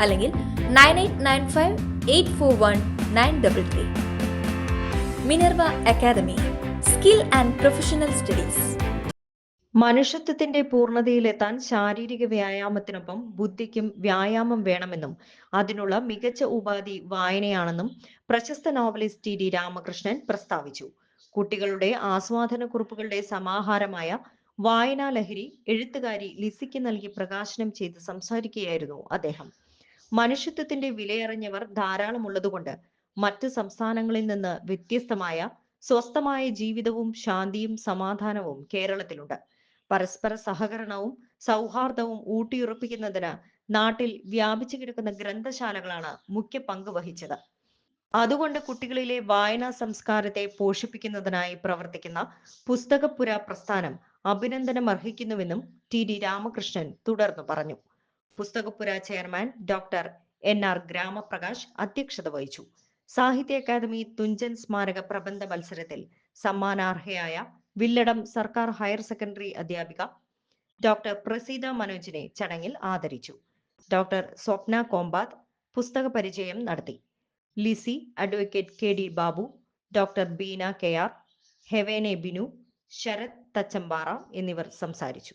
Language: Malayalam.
അല്ലെങ്കിൽ nine eight nine five eight four one nine double three. Minerva academy skill and professional studies. മനുഷ്യത്വത്തിന്റെ പൂർണതയിലെത്താൻ ശാരീരിക വ്യായാമത്തിനൊപ്പം ബുദ്ധിക്കും വ്യായാമം വേണമെന്നും അതിനുള്ള മികച്ച ഉപാധി വായനയാണെന്നും പ്രശസ്ത നോവലിസ്റ്റ് ടി ഡി രാമകൃഷ്ണൻ പ്രസ്താവിച്ചു. കുട്ടികളുടെ ആസ്വാദന കുറിപ്പുകളുടെ സമാഹാരമായ വായനാ ലഹരി എഴുത്തുകാരി ലിസിക്ക് നൽകി പ്രകാശനം ചെയ്ത് സംസാരിക്കുകയായിരുന്നു അദ്ദേഹം. മനുഷ്യത്വത്തിന്റെ വിലയറിഞ്ഞവർ ധാരാളമുള്ളതുകൊണ്ട് മറ്റ് സംസ്ഥാനങ്ങളിൽ നിന്ന് വ്യത്യസ്തമായ സ്വസ്ഥമായ ജീവിതവും ശാന്തിയും സമാധാനവും കേരളത്തിലുണ്ട്. പരസ്പര സഹകരണവും സൗഹാർദ്ദവും ഊട്ടിയുറപ്പിക്കുന്നതിന് നാട്ടിൽ വ്യാപിച്ചു കിടക്കുന്ന ഗ്രന്ഥശാലകളാണ് മുഖ്യ പങ്ക് വഹിച്ചത്. അതുകൊണ്ട് കുട്ടികളിലെ വായനാ സംസ്കാരത്തെ പോഷിപ്പിക്കുന്നതിനായി പ്രവർത്തിക്കുന്ന പുസ്തകപ്പുര പ്രസ്ഥാനം അഭിനന്ദനം അർഹിക്കുന്നുവെന്നും ടി ഡി രാമകൃഷ്ണൻ തുടർന്നു പറഞ്ഞു. പുസ്തകപ്പുര chairman doctor N R Gramaprakash അധ്യക്ഷത വഹിച്ചു. സാഹിത്യ അക്കാദമി തുഞ്ചൻ സ്മാരക പ്രബന്ധ മത്സരത്തിൽ സമ്മാനാർഹയായ വില്ലടം സർക്കാർ ഹയർ സെക്കൻഡറി അധ്യാപിക ഡോക്ടർ പ്രസീത മനോജിനെ ചടങ്ങിൽ ആദരിച്ചു. ഡോക്ടർ സ്വപ്ന കോമ്പാത് പുസ്തക പരിചയം നടത്തി. Lissy advocate K D Babu doctor Beena K R ഹെവേനെ Binu Sarath Thachampara എന്നിവർ സംസാരിച്ചു.